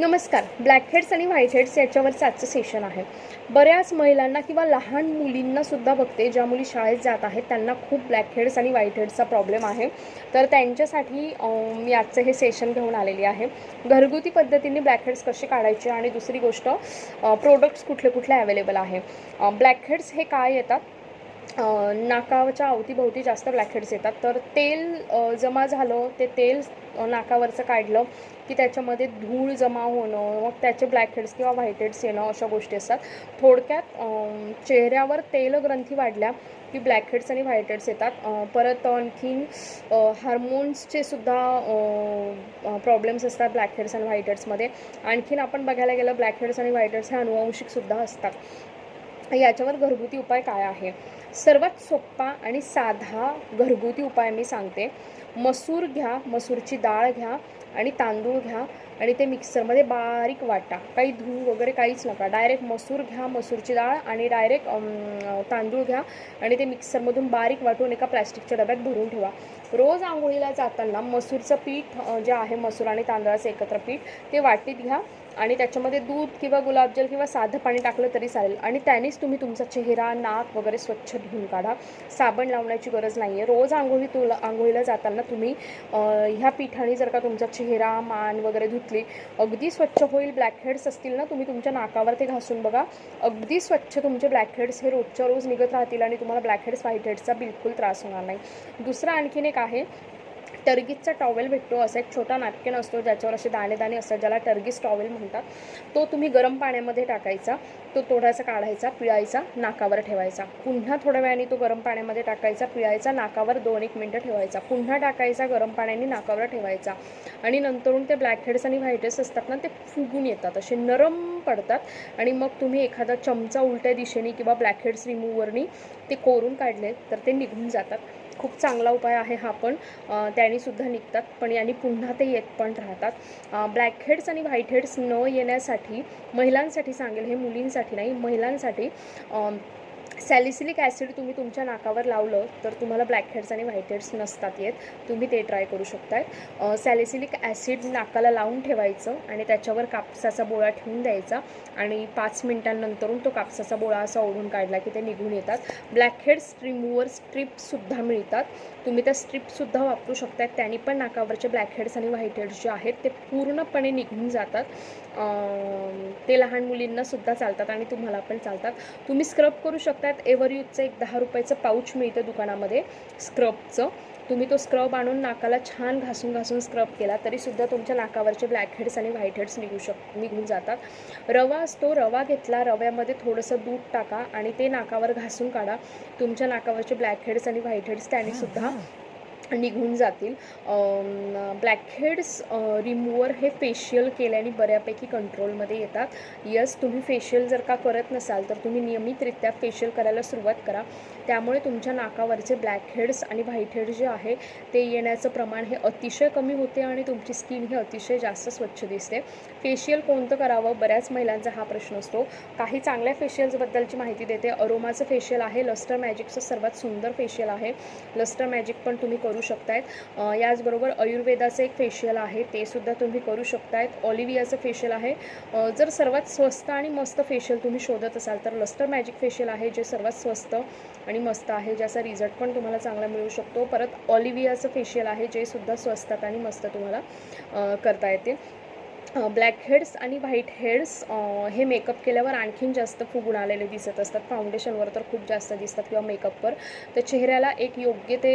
नमस्कार. Black heads आणि white heads याच्यावरचं आजचं सेशन आहे. बऱ्याच महिलांना किंवा लहान मुलींना सुद्धा बघते ज्या मुली शाळेत जात आहेत त्यांना खूप ब्लॅक हेड्स आणि व्हाईट हेड्सचा प्रॉब्लेम आहे. तर त्यांच्यासाठी मी आजचं हे सेशन घेऊन आलेली आहे. घरगुती पद्धतीने ब्लॅक हेड्स कसे काढायचे आणि दुसरी गोष्ट प्रोडक्ट्स कुठले कुठले अवेलेबल आहे? ब्लॅक हेड्स हे काय येतात? नाकाच्या अवतीभोवती जास्त ब्लॅकहेड्स येतात. तर तेल जमा झालं ते तेल नाकावरचं काढलं की त्याच्यामध्ये धूळ जमा होणं मग त्याचे ब्लॅकहेड्स किंवा व्हाईटहेड्स येणं अशा गोष्टी असतात. थोडक्यात चेहऱ्यावर तेलग्रंथी वाढल्या की ब्लॅकहेड्स आणि व्हाईटहेड्स येतात. परत आणखीन हार्मोन्सचे सुद्धा प्रॉब्लेम्स असतात ब्लॅकहेड्स आणि व्हाईटहेड्समध्ये आणखीन आपण बघायला गेलं ब्लॅकहेड्स आणि व्हाईटहेड्स हे अनुवांशिकसुद्धा असतात. याच्यावर घरगुती उपाय काय आहे? सर्वात सोपा आणि साधा घरगुती उपाय मी सांगते. मसूर घ्या मसूरची डाळ घ्या आणि तांदूळ घ्या आणि ते मिक्सरमध्ये बारीक वाटा. काही धूळ वगैरे काहीच नका. डायरेक्ट मसूर घ्या मसूरची डाळ आणि डायरेक्ट तांदूळ घ्या आणि ते मिक्सरमधून बारीक वाटून एका प्लॅस्टिकच्या डब्यात भरून ठेवा. रोज आंघोळीला जाताना मसूरचं पीठ जे आहे मसूर आणि तांदळाचं एकत्र पीठ ते वाटीत घ्या. आणि त्याच्यामध्ये दूध किंवा गुलाबजल किंवा साधं पाणी टाकलं तरी चालेल. आणि त्यानेच तुम्ही तुमचा चेहरा नाक वगैरे स्वच्छ धुवून काढा. साबण लावण्याची गरज नाही आहे रोज आंघोळी तुला आंघोळीला जाताना तुम्ही ह्या पिठाने जर का तुमचा चेहरा मान वगैरे धुतली अगदी स्वच्छ होईल ब्लॅकहेड्स असतील ना तुम्ही तुमच्या नाकावर ते घासून बघा. अगदी स्वच्छ तुमचे ब्लॅकहेड्स हे रोजच्या रोज निघत राहतील आणि तुम्हाला ब्लॅकहेड्स व्हाईटहेड्सचा बिलकुल त्रास होणार नाही. दुसरं आणखीन एक आहे टर्गीजचा टॉवेल भेटतो असा एक छोटा नॅपकिन असतो ज्याच्यावर असे दाणे दाणे असतात ज्याला टर्गीज टॉवेल म्हणतात. तो तुम्ही गरम पाण्यामध्ये टाकायचा तो थोडासा काढायचा पिळायचा नाकावर ठेवायचा. पुन्हा थोड्या वेळाने तो गरम पाण्यामध्ये टाकायचा पिळायचा नाकावर दोन एक मिनटं ठेवायचा. पुन्हा टाकायचा गरम पाण्याने नाकावर ठेवायचा. आणि नंतरून ते ब्लॅक हेड्स आणि व्हाईटहेड्स असतात ना ते फुगून येतात असे नरम पडतात. आणि मग तुम्ही एखादा चमचा उलट्या दिशेने किंवा ब्लॅक हेड्स रिमूव्हरनी ते कोरून काढले तर ते निघून जातात. खूप चांगला उपाय आहे हा पण. अ, त्यानेसुद्धा निघतात पण यांनी पुन्हा ते येत पण राहतात. ब्लॅकहेड्स आणि व्हाईटहेड्स न येण्यासाठी महिलांसाठी सांगेल हे मुलींसाठी नाही महिलांसाठी सॅलिसिलिक ॲसिड तुम्ही तुमच्या नाकावर लावलं तर तुम्हाला ब्लॅकहेड्स आणि व्हाईटहेड्स नसतात येत. तुम्ही ते ट्राय करू शकताय. सॅलिसिलिक ॲसिड नाकाला लावून ठेवायचं आणि त्याच्यावर कापसाचा बोळा ठेवून द्यायचा आणि पाच मिनिटांनंतरून तो कापसाचा बोळा असा ओढून काढला की ते निघून येतात. ब्लॅकहेड्स रिमूवर स्ट्रीपसुद्धा मिळतात. तुम्ही त्या स्ट्रीपसुद्धा वापरू शकतात त्यांनी पण नाकावरचे ब्लॅकहेड्स आणि व्हाईटहेड्स जे आहेत ते पूर्णपणे निघून जातात. ते लहान मुलींनासुद्धा चालतात आणि तुम्हाला पण चालतात. तुम्ही स्क्रब करू शकता शकतात एव्हरयूजचं एक दहा रुपयाचं पाऊच मिळतं दुकानामध्ये स्क्रबचं. तुम्ही तो स्क्रब आणून नाकाला छान घासून घासून स्क्रब केला तरीसुद्धा तुमच्या नाकावरचे ब्लॅक हेड्स आणि व्हाईट हेड्स निघू शक निघून जातात. रवा असतो रवा घेतला रव्यामध्ये थोडंसं दूध टाका आणि ते नाकावर घासून काढा. तुमच्या नाकावरचे ब्लॅक हेड्स आणि व्हाईट हेड्स त्यानेसुद्धा निघून जातील. ब्लॅकहेड्स रिमूवर हे फेशियल केल्याने बऱ्यापैकी कंट्रोलमध्ये येतात. यस तुम्ही फेशियल जर का करत नसाल तर तुम्ही नियमितरित्या फेशियल करायला सुरुवात करा. त्यामुळे तुमच्या नाकावरचे ब्लॅक हेड्स आणि व्हाईट हेड्स जे आहे ते येण्याचं प्रमाण हे अतिशय कमी होते आणि तुमची स्किन ही अतिशय जास्त स्वच्छ दिसते. फेशियल कोणतं करावं? बऱ्याच महिलांचा हा प्रश्न असतो. काही चांगल्या फेशियल्सबद्दलची माहिती देते. अरोमाचं फेशियल आहे. लस्टर मॅजिकचं सर्वात सुंदर फेशियल आहे. लस्टर मॅजिक पण तुम्ही करू शकतायत. याचबरोबर आयुर्वेदाचं एक फेशियल आहे. ते सुद्धा तुम्ही करू शकतायत. ऑलिव्हियाचं फेशियल आहे. जर सर्वात स्वस्त आणि मस्त फेशियल तुम्ही शोधत असाल तर लस्टर मॅजिक फेशियल आहे जे सर्वात स्वस्त आणि मस्त आहे ज्याचा रिझल्ट पण तुम्हाला चांगला मिळू शकतो. परत ऑलिव्हियाचं फेशियल आहे जे सुद्धा स्वस्तात आणि मस्त तुम्हाला करता येते ब्लॅक हेड्स आणि व्हाईट हेड्स हे मेकअप केल्यावर आणखीन जास्त फुगून आलेले दिसत असतात. फाउंडेशनवर तर खूप जास्त दिसतात किंवा मेकअपवर तर चेहऱ्याला एक योग्य ते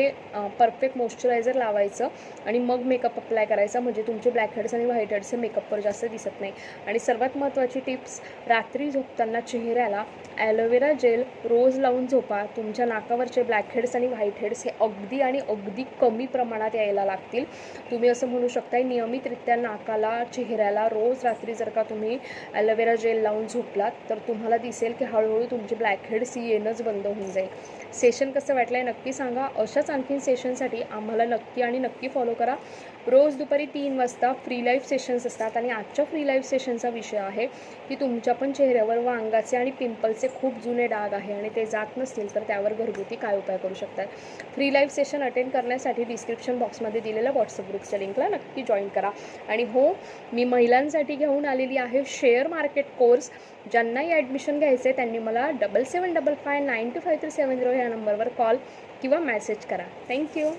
परफेक्ट मॉइश्चरायझर लावायचं आणि मग मेकअप अप्लाय करायचा. म्हणजे तुमचे ब्लॅक हेड्स आणि व्हाईट हेड्स हे मेकअपवर जास्त दिसत नाही. आणि सर्वात महत्त्वाची टिप्स रात्री झोपताना चेहऱ्याला ॲलोवेरा जेल रोज लावून झोपा. तुमच्या नाकावरचे ब्लॅक हेड्स आणि व्हाईट हेड्स हे अगदी आणि अगदी कमी प्रमाणात यायला लागतील. तुम्ही असं म्हणू शकताय नियमितरित्या नाकाला चेहऱ्याला रोज रात्री जर का तुम्ही ॲलोवेरा जेल लावून झोपलात तर तुम्हाला दिसेल की हळूहळू तुमची ब्लॅक सी येणंच बंद होऊन जाईल. सेशन कसं वाटलं आहे नक्की सांगा. अशाच आणखीन सेशनसाठी आम्हाला नक्की आणि नक्की फॉलो करा. रोज दुपारी तीन वाजता फ्री लाईफ सेशन्स असतात आणि आजच्या फ्री लाईव्ह सेशनचा विषय आहे की तुमच्या पण चेहऱ्यावर व अंगाचे आणि पिंपलचे खूप जुने डाग आहे आणि ते जात नसतील तर त्यावर घरगुती काय उपाय करू शकतात? फ्री लाईफ सेशन अटेंड करण्यासाठी डिस्क्रिप्शन बॉक्समध्ये दिलेल्या व्हॉट्सअप ग्रुपच्या लिंकला नक्की जॉईन करा. आणि हो मी महिलांसाठी घेऊन आलेली आहे शेअर मार्केट कोर्स ज्यांनाही ॲडमिशन घ्यायचं आहे त्यांनी मला double seven double five nine two five three seven zero ह्या नंबरवर कॉल किंवा मेसेज करा. थँक्यू